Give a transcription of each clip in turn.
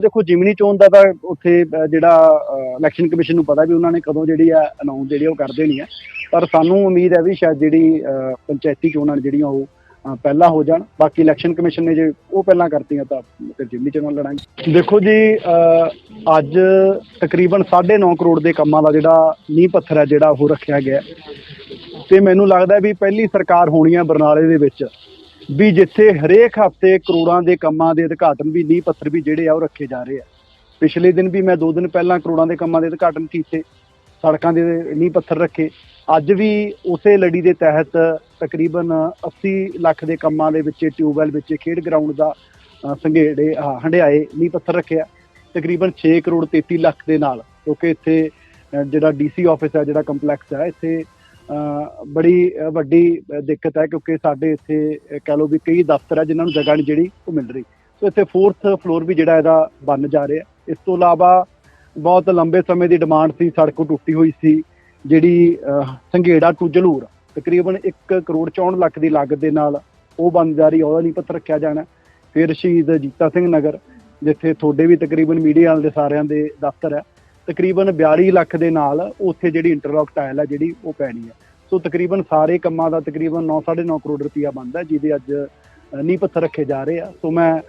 ਦੇਖੋ ਜਿਮਨੀ ਚੋਣ ਦਾ ਤਾਂ ਉੱਥੇ ਜਿਹੜਾ ਇਲੈਕਸ਼ਨ ਕਮਿਸ਼ਨ ਨੂੰ ਪਤਾ ਵੀ ਉਹਨਾਂ ਨੇ ਕਦੋਂ ਜਿਹੜੀ ਆ ਅਨਾਉਂਸ ਜਿਹੜੀ ਉਹ ਕਰ ਦੇਣੀ ਹੈ ਪਰ ਸਾਨੂੰ ਉਮੀਦ ਹੈ ਵੀ ਸ਼ਾਇਦ ਜਿਹੜੀ ਪੰਚਾਇਤੀ ਚੋਣਾਂ ਨੇ ਜਿਹੜੀਆਂ ਉਹ ਪਹਿਲਾਂ ਹੋ ਜਾਣ। ਬਾਕੀ ਇਲੈਕਸ਼ਨ ਕਮਿਸ਼ਨ ਨੇ ਜੇ ਉਹ ਪਹਿਲਾਂ ਕਰਤੀਆਂ ਤਾਂ ਫਿਰ ਜਿਮਨੀ ਚੋਣਾਂ ਲੜਾਂਗੇ। ਦੇਖੋ ਜੀ ਅਹ, ਅੱਜ ਤਕਰੀਬਨ 9.5 ਕਰੋੜ ਦੇ ਕੰਮਾਂ ਦਾ ਜਿਹੜਾ ਨੀਂਹ ਪੱਥਰ ਹੈ ਜਿਹੜਾ ਉਹ ਰੱਖਿਆ ਗਿਆ। ਤੇ ਮੈਨੂੰ ਲੱਗਦਾ ਵੀ ਪਹਿਲੀ ਸਰਕਾਰ ਹੋਣੀ ਹੈ ਬਰਨਾਲੇ ਦੇ ਵਿੱਚ। ਵੀ ਜਿੱਥੇ ਹਰੇਕ ਹਫ਼ਤੇ ਕਰੋੜਾਂ ਦੇ ਕੰਮਾਂ ਦੇ ਉਦਘਾਟਨ ਵੀ ਨੀਂਹ ਪੱਥਰ ਵੀ ਜਿਹੜੇ ਆ ਉਹ ਰੱਖੇ ਜਾ ਰਹੇ ਆ। ਪਿਛਲੇ ਦਿਨ ਵੀ ਮੈਂ 2 ਦਿਨ ਪਹਿਲਾਂ ਕਰੋੜਾਂ ਦੇ ਕੰਮਾਂ ਦੇ ਉਦਘਾਟਨ ਕੀਤੇ ਸੜਕਾਂ ਦੇ ਨੀਂਹ ਪੱਥਰ ਰੱਖੇ। ਅੱਜ ਵੀ ਉਸੇ ਲੜੀ ਦੇ ਤਹਿਤ ਤਕਰੀਬਨ 80 ਲੱਖ ਦੇ ਕੰਮਾਂ ਦੇ ਵਿੱਚ ਟਿਊਬਵੈਲ ਵਿੱਚ ਖੇਡ ਗਰਾਊਂਡ ਦਾ ਸੰਘੇੜੇ ਆਹ, ਹੰਡਿਆਏ ਨੀਂਹ ਪੱਥਰ ਰੱਖਿਆ। ਤਕਰੀਬਨ 6 ਕਰੋੜ 33 ਲੱਖ ਦੇ ਨਾਲ ਕਿਉਂਕਿ ਇੱਥੇ ਅ, ਜਿਹੜਾ ਡੀਸੀ ਆਫਿਸ ਹੈ ਜਿਹੜਾ ਕੰਪਲੈਕਸ ਹੈ ਇੱਥੇ ਬੜੀ ਵੱਡੀ ਦਿੱਕਤ ਹੈ ਕਿਉਂਕਿ ਸਾਡੇ ਇੱਥੇ ਅ, ਕਹਿ ਲਓ ਵੀ ਕਈ ਦਫ਼ਤਰ ਹੈ ਜਿਨ੍ਹਾਂ ਨੂੰ ਜਗ੍ਹਾ ਨਹੀਂ ਜਿਹੜੀ ਉਹ ਮਿਲ ਰਹੀ। ਸੋ ਇੱਥੇ 4th ਫਲੋਰ ਵੀ ਜਿਹੜਾ ਇਹਦਾ ਬਣ ਜਾ ਰਿਹਾ। ਇਸ ਤੋਂ ਇਲਾਵਾ ਬਹੁਤ ਲੰਬੇ ਸਮੇਂ ਦੀ ਡਿਮਾਂਡ ਸੀ ਸੜਕ ਟੁੱਟੀ ਹੋਈ ਸੀ ਜਿਹੜੀ ਸੰਘੇੜਾ ਟੂ ਜਲੂਰ ਤਕਰੀਬਨ 1 ਕਰੋੜ 64 ਲੱਖ ਦੀ ਲਾਗਤ ਦੇ ਨਾਲ ਉਹ ਬਣ ਜਾ ਰਹੀ ਹੈ, ਉਹਦਾ ਨਹੀਂ ਪੱਤਰ ਰੱਖਿਆ ਜਾਣਾ ਫਿਰ ਸ਼ਹੀਦ ਜੀਤਾ ਸਿੰਘ ਨਗਰ ਜਿੱਥੇ ਤੁਹਾਡੇ ਵੀ ਤਕਰੀਬਨ ਮੀਡੀਆ ਵਾਲੇ ਦੇ ਸਾਰਿਆਂ ਦੇ ਦਫ਼ਤਰ ਹੈ ਤਕਰੀਬਨ 42 ਲੱਖ ਦੇ ਨਾਲ ਉੱਥੇ ਜਿਹੜੀ ਇੰਟਰਲੌਕ ਟਾਇਲ ਹੈ ਜਿਹੜੀ ਉਹ ਪੈਣੀ ਹੈ ਸੋ ਤਕਰੀਬਨ ਸਾਰੇ ਕੰਮਾਂ ਦਾ ਤਕਰੀਬਨ 9.5 ਕਰੋੜ ਰੁਪਇਆ ਬਣਦਾ, ਜਿਹਦੇ ਅੱਜ ਨੀਂਹ ਪੱਥਰ ਰੱਖੇ ਜਾ ਰਹੇ ਆ। ਸੋ ਮੈਂ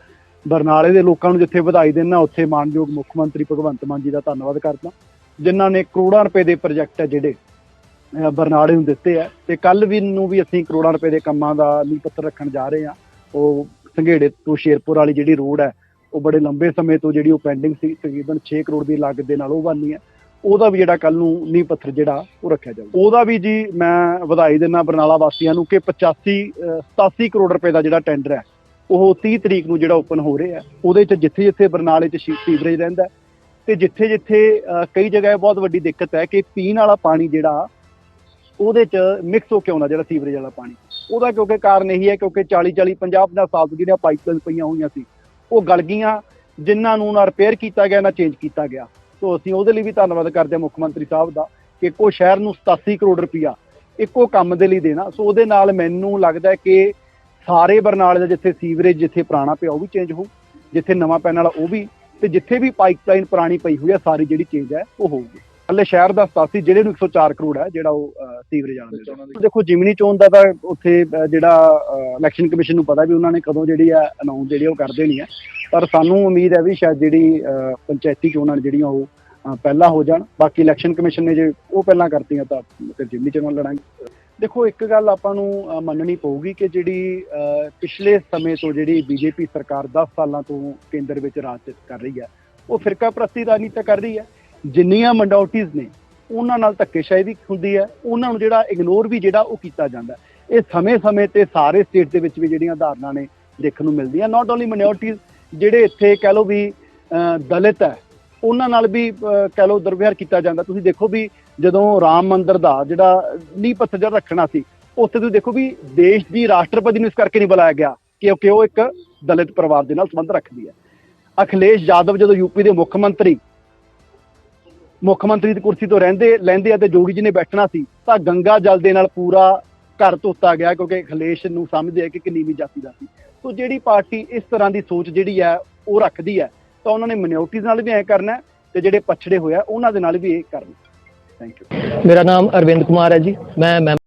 ਬਰਨਾਲੇ ਦੇ ਲੋਕਾਂ ਨੂੰ ਜਿੱਥੇ ਵਧਾਈ ਦਿੰਦਾ, ਉੱਥੇ ਮਾਨਯੋਗ ਮੁੱਖ ਮੰਤਰੀ ਭਗਵੰਤ ਮਾਨ ਜੀ ਦਾ ਧੰਨਵਾਦ ਕਰਦਾ। ਜਿਨ੍ਹਾਂ ਨੇ ਕਰੋੜਾਂ ਰੁਪਏ ਦੇ ਪ੍ਰੋਜੈਕਟ ਹੈ ਜਿਹੜੇ ਬਰਨਾਲੇ ਨੂੰ ਦਿੱਤੇ ਆ। ਤੇ ਕੱਲ ਵੀ ਨੂੰ ਵੀ ਅਸੀਂ ਕਰੋੜਾਂ ਰੁਪਏ ਦੇ ਕੰਮਾਂ ਦਾ ਨੀਂਹ ਪੱਥਰ ਰੱਖਣ ਜਾ ਰਹੇ ਆ। ਉਹ ਸੰਘੇੜੇ ਤੋਂ ਸ਼ੇਰਪੁਰ ਵਾਲੀ ਜਿਹੜੀ ਰੋਡ ਹੈ ਉਹ ਬੜੇ ਲੰਬੇ ਸਮੇਂ ਤੋਂ ਜਿਹੜੀ ਉਹ ਪੈਂਡਿੰਗ ਸੀ, ਤਕਰੀਬਨ 6 ਕਰੋੜ ਦੀ ਲਾਗਤ ਦੇ ਨਾਲ ਉਹ ਬਣਨੀ ਹੈ। ਉਹਦਾ ਵੀ ਜਿਹੜਾ ਕੱਲ ਨੂੰ ਨੀਂਹ ਪੱਥਰ ਜਿਹੜਾ, ਉਹ ਰੱਖਿਆ ਜਾਊਗਾ। ਉਹਦਾ ਵੀ ਜੀ ਮੈਂ ਵਧਾਈ ਦਿੰਦਾ ਬਰਨਾਲਾ ਵਾਸੀਆਂ ਨੂੰ ਕਿ 85 ਅਹ 87 ਕਰੋੜ ਰੁਪਏ ਦਾ ਜਿਹੜਾ ਟੈਂਡਰ ਹੈ, ਉਹ 30 ਤਰੀਕ ਨੂੰ ਜਿਹੜਾ ਓਪਨ ਹੋ ਰਿਹਾ ਉਹਦੇ 'ਚ ਜਿੱਥੇ ਜਿੱਥੇ ਬਰਨਾਲੇ 'ਚ ਸ਼ੀ- ਸੀਵਰੇਜ ਰਹਿੰਦਾ ਹੈ ਤੇ ਜਿੱਥੇ ਜਿੱਥੇ ਕਈ ਜਗ੍ਹਾ ਇਹ ਬਹੁਤ ਵੱਡੀ ਦਿੱਕਤ ਹੈ ਕਿ ਪੀਣ ਵਾਲਾ ਪਾਣੀ ਜਿਹੜਾ, ਉਹਦੇ 'ਚ ਮਿਕਸ ਹੋ ਕੇ ਆਉਂਦਾ ਜਿਹੜਾ ਸੀਵਰੇਜ ਵਾਲਾ ਪਾਣੀ। ਉਹਦਾ ਕਿਉਂਕਿ ਕਾਰਨ ਇਹੀ ਹੈ ਕਿਉਂਕਿ 40 40 50 50 ਸਾਲ ਤੋਂ ਜਿਹੜੀਆਂ ਪਾਈਪਲਾਈਨ ਪਈਆਂ ਹੋਈਆਂ ਸੀ ਉਹ ਗਲ ਗਈਆਂ, ਜਿਨ੍ਹਾਂ ਨੂੰ ਨਾ ਰਿਪੇਅਰ ਕੀਤਾ ਗਿਆ, ਨਾ ਚੇਂਜ ਕੀਤਾ ਗਿਆ। ਸੋ ਅਸੀਂ ਉਹਦੇ ਲਈ ਵੀ ਧੰਨਵਾਦ ਕਰਦੇ ਹਾਂ ਮੁੱਖ ਮੰਤਰੀ ਸਾਹਿਬ ਦਾ ਕਿ ਇੱਕੋ ਸ਼ਹਿਰ ਨੂੰ 87 ਕਰੋੜ ਰੁਪਇਆ ਇੱਕੋ ਕੰਮ ਦੇ ਲਈ ਦੇਣਾ। ਸੋ ਉਹਦੇ ਨਾਲ ਮੈਨੂੰ ਲੱਗਦਾ ਕਿ ਸਾਰੇ ਬਰਨਾਲੇ ਦਾ ਜਿੱਥੇ ਸੀਵਰੇਜ ਜਿੱਥੇ ਪੁਰਾਣਾ ਪਿਆ ਉਹ ਵੀ ਚੇਂਜ ਹੋਊ, ਜਿੱਥੇ ਨਵਾਂ ਪੈਣ ਵਾਲਾ ਉਹ ਵੀ, ਤੇ ਜਿੱਥੇ ਵੀ ਪਾਈਪਲਾਈਨ ਪੁਰਾਣੀ ਪਈ ਹੋਈ ਹੈ, ਸਾਰੀ ਜਿਹੜੀ ਚੇਂਜ ਹੈ ਉਹ ਹੋਊਗੀ। ਹਲੇ ਸ਼ਹਿਰ ਦਾ 87 ਜ਼ਿਲ੍ਹੇ ਨੂੰ 104 ਕਰੋੜ ਹੈ ਜਿਹੜਾ ਉਹ ਸੀਵਰੇਜ ਵਾਲਾ ਮਿਲਦਾ ਦੇਖੋ ਜਿਮਨੀ ਚੋਣ ਦਾ ਤਾਂ ਉੱਥੇ ਜਿਹੜਾ ਇਲੈਕਸ਼ਨ ਕਮਿਸ਼ਨ ਨੂੰ ਪਤਾ ਵੀ ਉਹਨਾਂ ਨੇ ਕਦੋਂ ਜਿਹੜੀ ਆ ਅਨਾਉਂਸ ਜਿਹੜੀ ਉਹ ਕਰ ਦੇਣੀ ਹੈ। ਪਰ ਸਾਨੂੰ ਉਮੀਦ ਹੈ ਵੀ ਸ਼ਾਇਦ ਜਿਹੜੀ ਪੰਚਾਇਤੀ ਚੋਣਾਂ ਨੇ ਜਿਹੜੀਆਂ ਉਹ ਪਹਿਲਾਂ ਹੋ ਜਾਣ। ਬਾਕੀ ਇਲੈਕਸ਼ਨ ਕਮਿਸ਼ਨ ਨੇ ਜੇ ਉਹ ਪਹਿਲਾਂ ਕਰਤੀਆਂ ਤਾਂ ਫਿਰ ਜਿਮਨੀ ਚੋਣਾਂ ਲੜਾਂਗੇ। ਦੇਖੋ ਇੱਕ ਗੱਲ ਆਪਾਂ ਨੂੰ ਮੰਨਣੀ ਪਊਗੀ ਕਿ ਜਿਹੜੀ ਪਿਛਲੇ ਸਮੇਂ ਤੋਂ ਜਿਹੜੀ ਬੀਜੇਪੀ ਸਰਕਾਰ 10 ਸਾਲਾਂ ਤੋਂ ਕੇਂਦਰ ਵਿੱਚ ਰਾਜ ਕਰ ਰਹੀ ਹੈ ਉਹ ਫਿਰਕਾ ਪ੍ਰਸਤੀ ਰਾਜਨੀਤੀ ਕਰ ਰਹੀ ਹੈ। ਜਿੰਨੀਆਂ ਮਿਨੋਰਟੀਜ਼ ਨੇ, ਉਹਨਾਂ ਨਾਲ ਧੱਕੇਸ਼ਾਹੀ ਵੀ ਹੁੰਦੀ ਹੈ, ਉਹਨਾਂ ਨੂੰ ਜਿਹੜਾ ਇਗਨੋਰ ਵੀ ਜਿਹੜਾ ਉਹ ਕੀਤਾ ਜਾਂਦਾ ਇਹ ਸਮੇਂ-ਸਮੇਂ ਤੇ ਸਾਰੇ ਸਟੇਟ ਦੇ ਵਿੱਚ ਵੀ ਜਿਹੜੀਆਂ ਧਾਰਨਾ ਨੇ ਦੇਖਣ ਨੂੰ ਮਿਲਦੀਆਂ। ਨਾਟ ਓਨਲੀ ਮਿਨੋਰਟੀਜ਼ ਜਿਹੜੇ ਇੱਥੇ ਕਹਿ ਲਓ ਵੀ ਦਲਿਤ ਹੈ, ਉਹਨਾਂ ਨਾਲ ਵੀ ਕਹਿ ਲਓ ਦੁਰਵਿਹਾਰ ਕੀਤਾ ਜਾਂਦਾ। ਤੁਸੀਂ ਦੇਖੋ ਵੀ ਜਦੋਂ ਰਾਮ ਮੰਦਿਰ ਦਾ ਜਿਹੜਾ ਨੀਂਹ ਪੱਥਰ ਰੱਖਣਾ ਸੀ, ਉੱਥੇ ਤੁਸੀਂ ਦੇਖੋ ਵੀ ਦੇਸ਼ ਦੀ ਰਾਸ਼ਟਰਪਤੀ ਨੂੰ ਇਸ ਕਰਕੇ ਨਹੀਂ ਬੁਲਾਇਆ ਗਿਆ ਕਿਉਂਕਿ ਉਹ ਇੱਕ ਦਲਿਤ ਪਰਿਵਾਰ ਦੇ ਨਾਲ ਸੰਬੰਧ ਰੱਖਦੀ ਹੈ। ਅਖਿਲੇਸ਼ ਯਾਦਵ ਜਦੋਂ ਯੂਪੀ ਦੇ ਮੁੱਖ ਮੰਤਰੀ ਮੁੱਖ ਮੰਤਰੀ ਦੀ ਕੁਰਸੀ ਤੋਂ ਰਹਿੰਦੇ, ਲੈਂਦੇ ਆ ਤੇ ਜੋਗੀ ਜੀ ਨੇ ਬੈਠਣਾ ਸੀ। ਤਾਂ ਗੰਗਾ ਜਲ ਦੇ ਨਾਲ ਪੂਰਾ ਘਰ ਧੋਤਾ ਗਿਆ ਕਿਉਂਕਿ ਅਖਿਲੇਸ਼ ਨੂੰ ਸਮਝਦੇ ਆ ਕਿ ਕਿੰਨੀ ਨੀਵੀਂ ਜਾਤੀ ਦਾ ਸੀ। ਸੋ ਜਿਹੜੀ ਪਾਰਟੀ ਇਸ ਤਰ੍ਹਾਂ ਦੀ ਸੋਚ ਜਿਹੜੀ ਹੈ, ਉਹ ਰੱਖਦੀ ਹੈ, ਤਾਂ ਉਹਨਾਂ ਨੇ ਮਿਨੋਰਟੀਜ਼ ਨਾਲ ਵੀ ਐ ਕਰਨਾ ਹੈ ਤੇ ਜਿਹੜੇ ਪਛੜੇ ਹੋਇਆ ਉਹਨਾਂ ਦੇ ਨਾਲ ਵੀ ਇਹ ਕਰਨਾ ਥੈਂਕ ਯੂ ਮੇਰਾ ਨਾਮ ਅਰਵਿੰਦ ਕੁਮਾਰ ਹੈ ਜੀ। ਮੈਂ